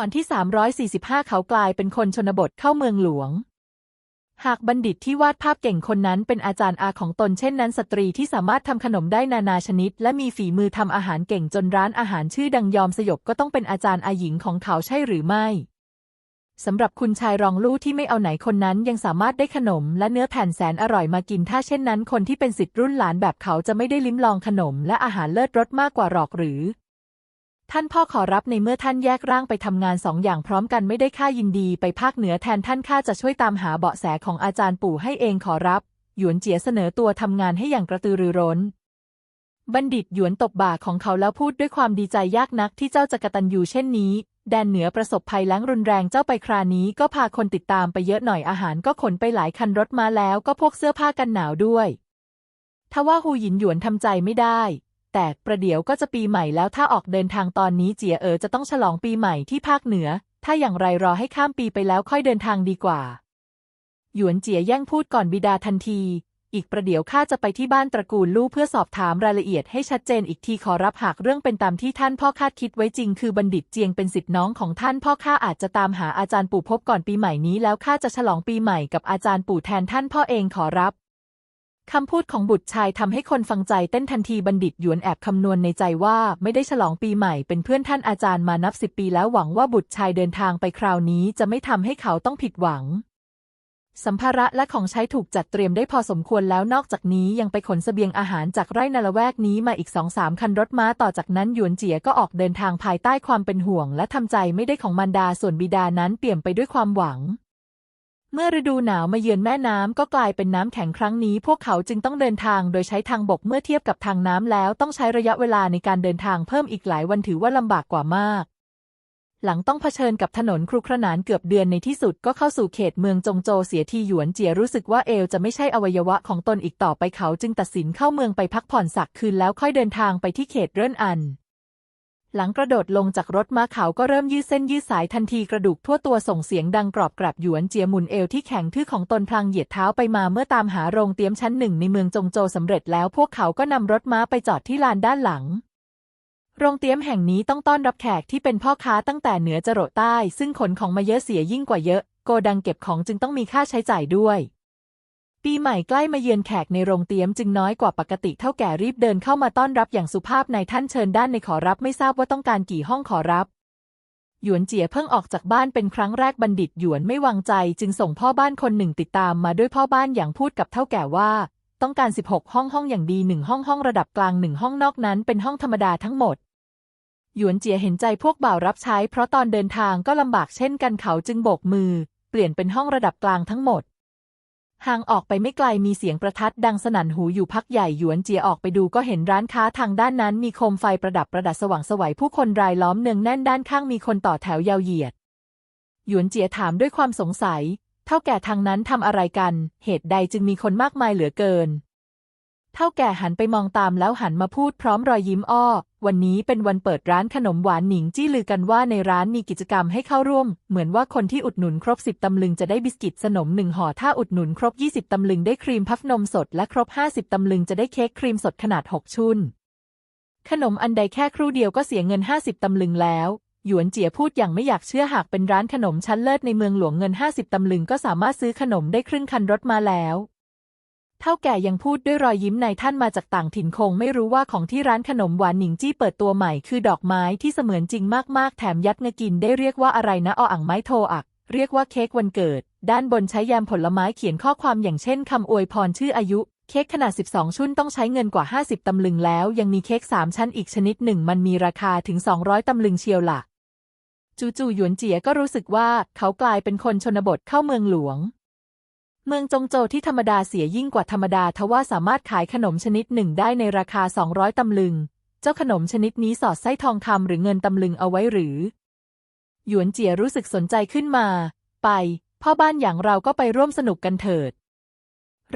ตอนที่ 345 เขากลายเป็นคนชนบทเข้าเมืองหลวง หากบัณฑิตที่วาดภาพเก่งคนนั้นเป็นอาจารย์อาของตนเช่นนั้นสตรีที่สามารถทำขนมได้นานาชนิด และมีฝีมือทำอาหารเก่งจนร้านอาหารชื่อดังยอมสยบก็ต้องเป็นอาจารย์อาหญิงของเขาใช่หรือไม่สำหรับคุณชายรองลู่ที่ไม่เอาไหนคนนั้นยังสามารถได้ขนมและเนื้อแผ่นแสนอร่อยมากิน ถ้าเช่นนั้นคนที่เป็นสิทธิ์รุ่นหลานแบบเขาจะไม่ได้ลิ้มลองขนมและอาหารเลิศรสมากกว่าหรอกหรือ ท่านพ่อขอรับในเมื่อท่านแยกร่างไปทำงานสองอย่างพร้อมกันไม่ได้ข้ายินดีไปภาคเหนือแทนท่านข้าจะช่วยตามหาเบาะแสของอาจารย์ปู่ให้เองขอรับ หยวนเจียเสนอตัวทำงานให้อย่างกระตือรือร้น บัณฑิตหยวนตบบ่าของเขาแล้วพูดด้วยความดีใจยากนักที่เจ้าจะกระตันยูเช่นนี้ แดนเหนือประสบภัยแล้งรุนแรงเจ้าไปครานี้ก็พาคนติดตามไปเยอะหน่อยอาหารก็ขนไปหลายคันรถมาแล้วก็พวกเสื้อผ้ากันหนาวด้วยทว่าหูหยินหยวนทำใจไม่ได้ แต่ประเดี๋ยวก็จะปีใหม่แล้วถ้าออกเดินทางตอนนี้เจียเอ๋อจะต้องฉลองปีใหม่ที่ภาคเหนือ ถ้าอย่างไรรอให้ข้ามปีไปแล้วค่อยเดินทางดีกว่า หยวนเจียแย่งพูดก่อนบิดาทันที อีกประเดี๋ยวข้าจะไปที่บ้านตระกูลลู่เพื่อสอบถามรายละเอียดให้ชัดเจนอีกทีขอรับหากเรื่องเป็นตามที่ท่านพ่อคาดคิดไว้จริง คือบัณฑิตเจียงเป็นสิทธิน้องของท่านพ่อข้าอาจจะตามหาอาจารย์ปู่พบก่อนปีใหม่นี้แล้วข้าจะฉลองปีใหม่กับอาจารย์ปู่แทนท่านพ่อเองขอรับ คำพูดของบุตรชายทำให้คนฟังใจเต้นทันทีบัณฑิตหยวนแอบคำนวณในใจว่าไม่ได้ฉลองปีใหม่เป็นเพื่อนท่านอาจารย์มานับสิบปีแล้วหวังว่าบุตรชายเดินทางไปคราวนี้จะไม่ทำให้เขาต้องผิดหวัง สัมภาระและของใช้ถูกจัดเตรียมได้พอสมควรแล้วนอกจากนี้ยังไปขนเสบียงอาหารจากไร่นาละแวกนี้มาอีกสองสามคันรถม้าต่อจากนั้นหยวนเจียก็ออกเดินทางภายใต้ความเป็นห่วง และทำใจไม่ได้ของมารดาส่วนบิดานั้นเปี่ยมไปด้วยความหวัง มื่อฤดูหนาวมาเยือนแม่น้ำก็กลายเป็นน้ำแข็งครั้งนี้ พวกเขาจึงต้องเดินทางโดยใช้ทางบกเมื่อเทียบกับทางน้ำแล้วต้องใช้ระยะเวลาในการเดินทางเพิ่มอีกหลายวันถือว่าลำบากกว่ามาก หลังต้องเผชิญกับถนนครุขระนานเกือบเดือนในที่สุดก็เข้าสู่เขตเมืองจงโจเสียทีหยวนเจียรู้สึกว่าเอลจะไม่ใช่อวัยวะของตนอีกต่อไปเขาจึงตัดสินเข้าเมืองไปพักผ่อนสักคืนแล้วค่อยเดินทางไปที่เขตเริ่นอัน หลังกระโดดลงจากรถม้าเขาก็เริ่มยืดเส้นยืดสายทันทีกระดูกทั่วตัวส่งเสียงดังกรอบกรับหยวนเจียหมุนเอวที่แข็งทื่อของตนพลางเหยียดเท้าไปมาเมื่อตามหาโรงเตรียมชั้นหนึ่งในเมืองจงโจวสำเร็จแล้วพวกเขาก็นำรถม้าไปจอดที่ลานด้านหลัง โรงเตรียมแห่งนี้ต้องต้อนรับแขกที่เป็นพ่อค้าตั้งแต่เหนือจรดใต้ ซึ่งขนของมาเยอะเสียยิ่งกว่าเยอะ โกดังเก็บของจึงต้องมีค่าใช้จ่ายด้วย ปีใหม่ใกล้มาเยือนแขกในโรงเตรียมจึงน้อยกว่าปกติเท่าแก่รีบเดินเข้ามาต้อนรับอย่างสุภาพในท่านเชิญด้านในขอรับไม่ทราบว่าต้องการกี่ห้องขอรับ หยวนเจียเพิ่งออกจากบ้านเป็นครั้งแรกบัณฑิตหยวนไม่วางใจ จึงส่งพ่อบ้านคนหนึ่งติดตามมาด้วยพ่อบ้านอย่างพูดกับเท่าแก่ว่า ต้องการ 16 ห้องห้องอย่างดีหนึ่งห้องห้องระดับกลางหนึ่งห้องนอกนั้นเป็นห้องธรรมดาทั้งหมดหยวนเจียเห็นใจพวกบ่าวรับใช้ เพราะตอนเดินทางก็ลำบากเช่นกันเขาจึงโบกมือ เปลี่ยนเป็นห้องระดับกลางทั้งหมด ห่างออกไปไม่ไกลมีเสียงประทัดดังสนั่นหูอยู่พักใหญ่หยวนเจียออกไปดูก็เห็นร้านค้าทางด้านนั้นมีโคมไฟประดับประดับสว่างสวัยผู้คนรายล้อมเนืองแน่นด้านข้างมีคนต่อแถวยาวเหยียด หยวนเจียถามด้วยความสงสัย เท่าแก่ทางนั้นทำอะไรกัน เหตุใดจึงมีคนมากมายเหลือเกิน เท่าแก่หันไปมองตามแล้วหันมาพูดพร้อมรอยยิ้มอ้อ วันนี้เป็นวันเปิดร้านขนมหวานหนิงจี้ลือกันว่าในร้านมีกิจกรรมให้เข้าร่วม เหมือนว่าคนที่อุดหนุนครบสิบตำลึงจะได้บิสกิตสนมหนึ่งห่อ ถ้าอุดหนุนครบ20ตำลึงได้ครีมพัฟนมสดและครบ50ตำลึงจะได้เค้กครีมสดขนาด6ชุนขนมอันใดแค่ครู่เดียวก็เสียเงิน50ตำลึงแล้วหยวนเจียพูดอย่างไม่อยากเชื่อหากเป็นร้านขนมชั้นเลิศในเมืองหลวงเงิน 50 ตำลึงก็สามารถซื้อขนมได้ครึ่งคันรถมาแล้ว เท่าแก่ยังพูดด้วยรอยยิ้มในท่านมาจากต่างถิ่นคงไม่รู้ว่าของที่ร้านขนมหวานหนิงจี้เปิดตัวใหม่คือดอกไม้ที่เสมือนจริงมากๆ แถมยัดเงกินได้เรียกว่าอะไรนะออ่างไม้โทอัก เรียกว่าเค้กวันเกิด ด้านบนใช้แยมผลไม้เขียนข้อความอย่างเช่นคำอวยพรชื่ออายุ เค้กขนาด 12 ชุ่นต้องใช้เงินกว่า 50 ตำลึงแล้ว ยังมีเค้ก3ชั้นอีกชนิดหนึ่ง มันมีราคาถึง 200 ตำลึงเชียวล่ะ จู่ๆหยวนเจียก็รู้สึกว่าเขากลายเป็นคนชนบทเข้าเมืองหลวง เมืองจงโจวที่ธรรมดาเสียยิ่งกว่าธรรมดาทว่าสามารถขายขนมชนิดหนึ่งได้ในราคา 200 ตำลึง เจ้าขนมชนิดนี้สอดไส้ทองคำหรือเงินตำลึงเอาไว้หรือ หยวนเจียรู้สึกสนใจขึ้นมา ไป พ่อบ้านอย่างเราก็ไปร่วมสนุกกันเถิด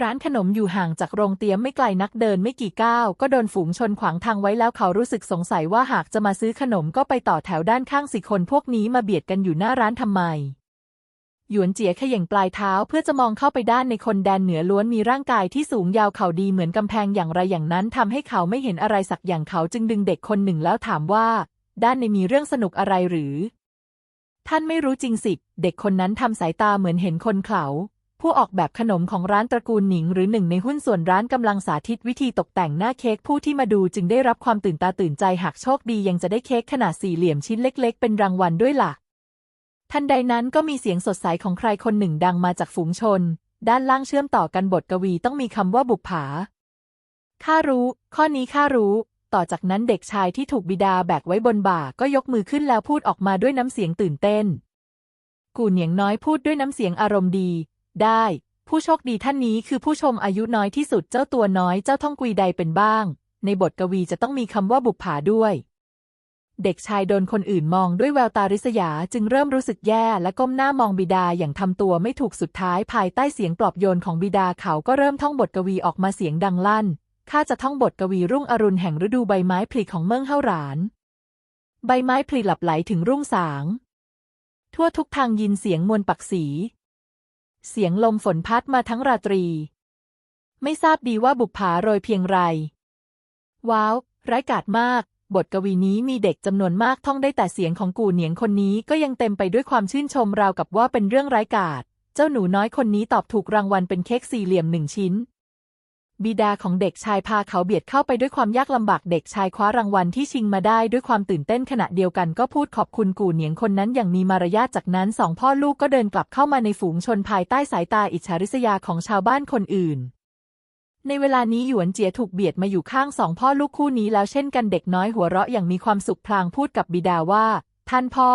ร้านขนมอยู่ห่างจากโรงเตรียมไม่ไกลนักเดินไม่กี่ก้าว ก็โดนฝูงชนขวางทางไว้แล้วเขารู้สึกสงสัยว่าหากจะมาซื้อขนมก็ไปต่อแถวด้านข้างสิคนพวกนี้มาเบียดกันอยู่หน้าร้านทำไม หยวนเจียเขย่งปลายเท้าเพื่อจะมองเข้าไปด้านในคนแดนเหนือล้วนมีร่างกายที่สูงยาวเข่าดีเหมือนกำแพงอย่างไรอย่างนั้นทำให้เขาไม่เห็นอะไรสักอย่างเขาจึงดึงเด็กคนหนึ่งแล้วถามว่า ด้านในมีเรื่องสนุกอะไรหรือ ท่านไม่รู้จริงสิ เด็กคนนั้นทำสายตาเหมือนเห็นคนเขาผู้ออกแบบขนมของร้านตระกูลหนิง หรือหนึ่งในหุ้นส่วนร้านกำลังสาธิตวิธีตกแต่งหน้าเค้กผู้ที่มาดูจึงได้รับความตื่นตาตื่นใจหากโชคดียังจะได้เค้กขนาดสี่เหลี่ยมชิ้นเล็ก ๆ เป็นรางวัลด้วยล่ะ ทันใดนั้นก็มีเสียงสดใสของใครคนหนึ่งดังมาจากฝูงชน ด้านล่างเชื่อมต่อกันบทกวีต้องมีคำว่าบุปผา ข้ารู้ ข้อนี้ข้ารู้ ต่อจากนั้นเด็กชายที่ถูกบิดาแบกไว้บนบ่าก็ยกมือขึ้นแล้วพูดออกมาด้วยน้ำเสียงตื่นเต้น กูเหนียงน้อยพูดด้วยน้ำเสียงอารมณ์ดี ได้ ผู้โชคดีท่านนี้คือผู้ชมอายุน้อยที่สุดเจ้าตัวน้อยเจ้าท่องกุยใดเป็นบ้าง ในบทกวีจะต้องมีคำว่าบุปผาด้วย เด็กชายโดนคนอื่นมองด้วยแววตาริษยาจึงเริ่มรู้สึกแย่และก้มหน้ามองบิดาอย่างทำตัวไม่ถูกสุดท้ายภายใต้เสียงปลอบโยนของบิดาเขาก็เริ่มท่องบทกวีออกมาเสียงดังลั่น ข้าจะท่องบทกวีรุ่งอรุณแห่งฤดูใบไม้ผลิของเมืองเฮาหราน ใบไม้ผลิหลับไหลถึงรุ่งสาง ทั่วทุกทางยินเสียงมวลปักสี เสียงลมฝนพัดมาทั้งราตรี ไม่ทราบดีว่าบุปผาโรยเพียงไร ว้าวร้ายกาจมาก บทกวีนี้มีเด็กจำนวนมากท่องได้แต่เสียงของกูเหนียงคนนี้ก็ยังเต็มไปด้วยความชื่นชมราวกับว่าเป็นเรื่องไร้กาจเจ้าหนูน้อยคนนี้ตอบถูกรางวัลเป็นเค้กสี่เหลี่ยมหนึ่งชิ้น บิดาของเด็กชายพาเขาเบียดเข้าไปด้วยความยากลำบากเด็กชายคว้ารางวัลที่ชิงมาได้ด้วยความตื่นเต้นขณะเดียวกันก็พูดขอบคุณกูเหนียงคนนั้นอย่างมีมารยาทจากนั้นสองพ่อลูกก็เดินกลับเข้ามาในฝูงชนภายใต้สายตาอิจฉาริษยาของชาวบ้านคนอื่น ในเวลานี้หยวนเจียถูกเบียดมาอยู่ข้างสองพ่อลูกคู่นี้แล้วเช่นกันเด็กน้อยหัวเราะอย่างมีความสุขพลางพูดกับบิดาว่า ท่านพ่อ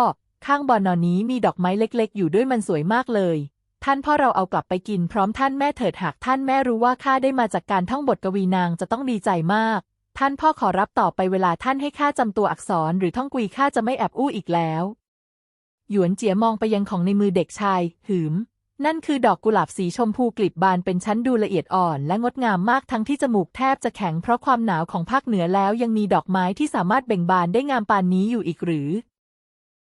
ข้างบอนนอนนี้มีดอกไม้เล็ก ๆ อยู่ด้วยมันสวยมากเลย ท่านพ่อเราเอากลับไปกินพร้อมท่านแม่เถิดหากท่านแม่รู้ว่าข้าได้มาจากการท่องบทกวีนางจะต้องดีใจมาก ท่านพ่อขอรับต่อไปเวลาท่านให้ข้าจำตัวอักษรหรือท่องกุยข้าจะไม่แอบอู้อีกแล้ว หยวนเจียมองไปยังของในมือเด็กชาย หืม นั่นคือดอกกุหลาบสีชมพูกลีบบานเป็นชั้นดูละเอียดอ่อนและงดงามมากทั้งที่จมูกแทบจะแข็งเพราะความหนาวของภาคเหนือแล้วยังมีดอกไม้ที่สามารถเบ่งบานได้งามปานนี้อยู่อีกหรือ